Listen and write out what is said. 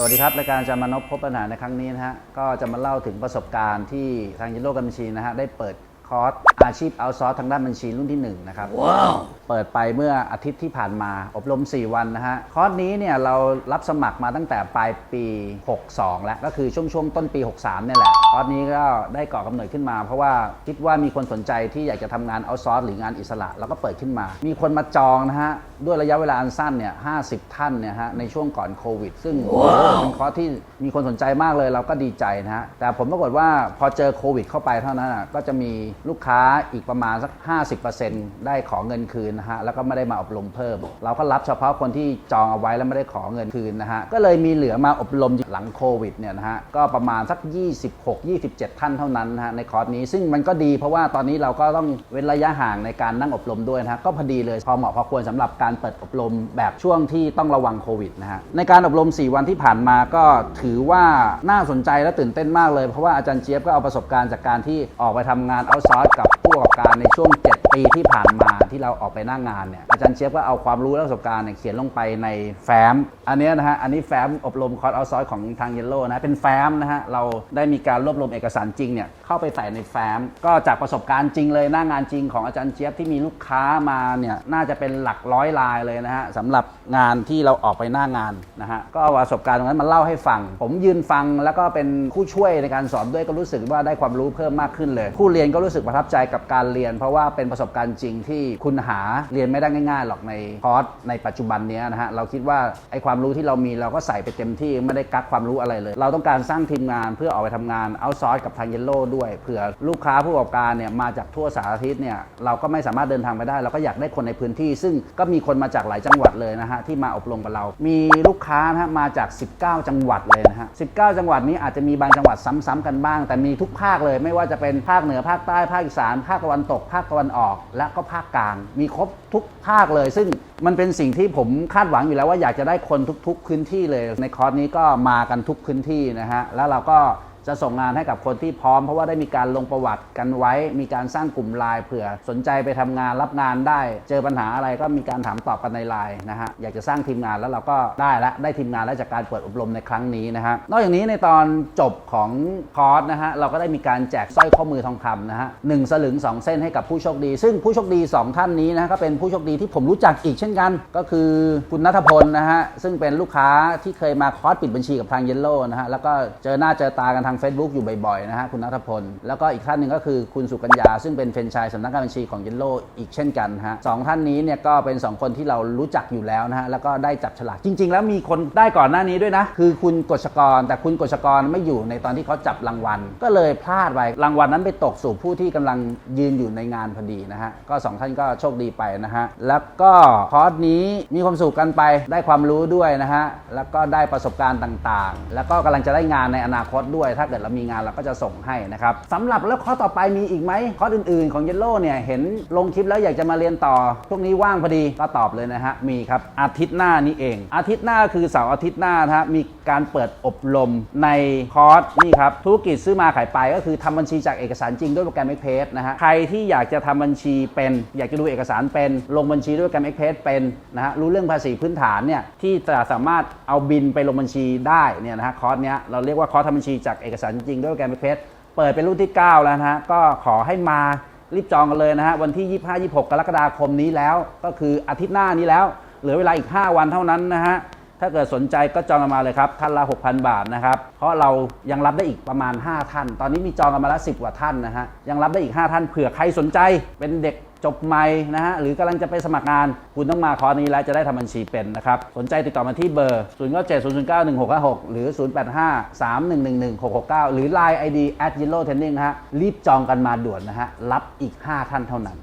สวัสดีครับรายการจะมานพพบปัญหาในครั้งนี้นะฮะก็จะมาเล่าถึงประสบการณ์ที่ทางยิโลกกัญชีนะฮะได้เปิด คอร์สอาชีพเอาซอร์ทางด้านบัญชีรุ่นที่1นะครับว้าวเปิดไปเมื่ออาทิตย์ที่ผ่านมาอบรม 4 วันนะฮะ คอร์สนี้เนี่ยเรารับสมัครมาตั้งแต่ปลายปี 62 แล้ว ก็คือช่วงช่วงต้นปี 63เนี่ยแหละ คอร์สนี้ก็ได้ก่อกำเนิดขึ้นมา เพราะว่าคิดว่ามีคนสนใจที่อยากจะทำงานเอาซอร์หรืองานอิสระเราก็เปิดขึ้นมา มีคนมาจองนะฮะด้วยระยะเวลาอันสั้นเนี่ย 50 ท่านเนี่ยฮะในช่วงก่อนโควิด ซึ่งเป็นคอร์สที่มีคนสนใจมากเลยเราก็ดีใจนะฮะแต่ผลปรากฏว่าพอเจอโควิด เข้าไปเท่านั้นอะก็จะมีลูกค้าอีกประมาณสัก 50%ได้ขอเงินคืนนะฮะแล้วก็ไม่ได้มาอบรมเพิ่ม เราก็รับเฉพาะคนที่จองเอาไว้แล้วไม่ได้ขอเงินคืนนะฮะก็เลยมีเหลือมาอบรมหลังโควิดเนี่ยนะฮะก็ประมาณสัก 26-27 ท่านเท่านั้นนะฮะในคอร์สนี้ซึ่งมันก็ดีเพราะว่าตอนนี้เราก็ต้องเว้นระยะห่างในการนั่งอบรมด้วยนะฮะก็พอดีเลยพอเหมาะพอควรสำหรับการเปิดอบรมแบบช่วงที่ต้องระวังโควิดนะฮะในการอบรม 4 วันที่ผ่านมาก็ถือว่าน่าสนใจและตื่นเต้นมากเลยเพราะว่าอาจารย์เจี๊ยบก็เอาประสบการณ์จากการที่ออกไปทำงานเอาซอสกับผู้ประกอบการในช่วง7ปีที่ผ่าน ที่เราออกไปหน้างงานเนี่ยอาจารย์เจี๊ยบก็เอาความรู้และประสบการณ์เนี่ยเขียนลงไปในแฟ้ม อันเนี้ยนะฮะอันนี้แฟ้มอบรมคอร์สเอาซอร์สของทางเยลโล่นะเป็นแฟ้มนะฮะเราได้มีการรวบรวมเอกสารจริงเนี่ยเข้าไปใส่ในแฟ้ม ก็จากประสบการณ์จริงเลยหน้างานจริงของอาจารย์เจี๊ยบที่มีลูกค้ามาเนี่ยน่าจะเป็นหลักร้อยรายเลยนะฮะสำหรับงานที่เราออกไปหน้างานนะฮะก็เอาประสบการณ์ตรงนั้นมาเล่าให้ฟัง ผมยืนฟังแล้วก็เป็นผู้ช่วยในการสอนด้วยก็รู้สึกว่าได้ความรู้เพิ่มมากขึ้นเลย ผู้เรียนก็รู้สึกประทับใจกับการเรียน เพราะว่าเป็นประสบการณ์จริงที่คุุณหาเรียนไม่ได้ง่ายๆหรอกในคอร์สในปัจจุบันนี้นะฮะเราคิดว่าไอ้ความรู้ที่เรามีเราก็ใส่ไปเต็มที่ไม่ได้กักความรู้อะไรเลย เราต้องการสร้างทีมงานเพื่อออกไปทำงานเอาซอร์สกับทางเยลโล่ด้วยเผื่อลูกค้าผู้ประกอบการเนี่ยมาจากทั่วสารทิศเนี่ยเราก็ไม่สามารถเดินทางไปได้ เราก็อยากได้คนในพื้นที่ ซึ่งก็มีคนมาจากหลายจังหวัดเลยนะฮะที่มาอบรมกับเรา มีลูกค้านะฮะมาจาก 19 จังหวัดเลยนะฮะ 19 จังหวัดนี้อาจจะมีบางจังหวัดซ้ำๆกันบ้าง แต่มีทุกภาคเลย ไม่ว่าจะเป็นภาคเหนือภาคใต้ภาคอีสานภาคตะวันตกภาคตะวันออก และก็ภาคกลางมีครบทุกภาคเลย ซึ่งมันเป็นสิ่งที่ผมคาดหวังอยู่แล้วว่าอยากจะได้คนทุก ๆ พื้นที่เลย ในคอร์สนี้ก็มากันทุกพื้นที่นะฮะแล้วเราก็ จะส่งงานให้กับคนที่พร้อม เพราะว่าได้มีการลงประวัติกันไว้ มีการสร้างกลุ่มไลน์เผื่อสนใจไปทำงานรับงานได้ เจอปัญหาอะไรก็มีการถามตอบกันในไลน์นะฮะอยากจะสร้างทีมงานแล้วเราก็ได้แล้วได้ทีมงานแล้วจากการเปิดอบรมในครั้งนี้นะฮะนอกจากนี้ในตอนจบของคอร์สนะฮะเราก็ได้มีการแจกสร้อยข้อมือทองคำนะฮะหนึ่งสลึงสองเส้นให้กับผู้โชคดี ซึ่งผู้โชคดีสองท่านนี้นะะก็เป็นผู้โชคดีที่ผมรู้จักอีกเช่นกัน ก็คือคุณนัทพลนะฮะซึ่งเป็นลูกค้าที่เคยมาคอร์สปิดบัญชีกับทางเยลโล่นะฮะแล้วก็เจอหน้าเจอตากันทาง Facebook อยู่บ่อยๆนะฮะคุณนัทพล แล้วก็อีกท่านหนึ่งก็คือคุณสุกัญญา ซึ่งเป็นเฟรนชส์สำนักงานบัญชีของเยลโลอีกเช่นกันฮะสองท่านนี้เนี่ยก็เป็น 2 คนที่เรารู้จักอยู่แล้วนะฮะแล้วก็ได้จับฉลากจริง ๆ แล้วมีคนได้ก่อนหน้านี้ด้วยนะ คือคุณกฤษกร แต่คุณกฤษกรไม่อยู่ในตอนที่เขาจับรางวัล ก็เลยพลาดไปรางวัลนั้นไปตกสู่ผู้ที่กำลังยืนอยู่ในงานพอดีนะฮะก็สองท่านก็โชคดีไปนะฮะแล้วก็คอร์สนี้มีความสุขกันไปได้ความรู้ด้วยนะฮะแล้วก็ได้ประสบการณ์ต่างๆ แล้วก็กำลังจะได้งานในอนาคตด้วยถ้าเกิดเรามีงานเราก็จะส่งให้นะครับสำหรับแล้วคอร์สต่อไปมีอีกไหมคอร์สอื่นๆของเยลโล่เนี่ยเห็นลงคลิปแล้วอยากจะมาเรียนต่อพวกนี้ว่างพอดีก็ตอบเลยนะฮะมีครับอาทิตย์หน้านี้เอง อาทิตย์หน้าคือเสาร์อาทิตย์หน้านะฮะมีการเปิดอบรมในคอร์สนี่ครับธุรกิจซื้อมาขายไปก็คือทำบัญชีจากเอกสารจริงด้วยโปรแกรม e x p r e s s นะฮะใครที่อยากจะทำบัญชีเป็น อยากจะดูเอกสารเป็นลงบัญชีด้วยโปรแกรม e x p r e s s เป็นนะฮะรู้เรื่องภาษีพื้นฐานเนี่ยที่จะสามารถเอาบินไปลงบัญชีได้เนี่ยนะฮะคอร์สเนี้ยเราเรียกว่าคอร์สทำบัญชีจากเอกสารจริงด้วยโปรแกรม e x p r e s s เปิดเป็นรุ่นที่ 9 แล้วนะฮะก็ขอให้มารีบจองกันเลยนะฮะวันที่ 25-26 กรกฎาคมนี้แล้ว ก็คืออาทิตย์หน้านี้แล้ว เหลือเวลาอีก 5 วันเท่านั้นนะฮะถ้าเกิดสนใจก็จองกันมาเลยครับท่านละ 6,000 บาทนะครับเพราะเรายังรับได้อีกประมาณ 5 ท่าน ตอนนี้มีจองกันมาแล้ว10 กว่าท่านนะฮะยังรับได้อีก 5 ท่านเผื่อใครสนใจเป็นเด็ก จบใหม่นะฮะหรือกำลังจะไปสมัครงาน คุณต้องมาคอร์สนี้แล้วจะได้ทำบัญชีเป็นนะครับสนใจติดต่อมาที่เบอร์ 0 9 7 0 0 9 1 6 5 6 หรือ 0 8 5 3 1 1 1 6 6 9 หรือ Line ID at yellow training นะฮะรีบจองกันมาด่วนนะฮะรับอีก 5 ท่านเท่านั้น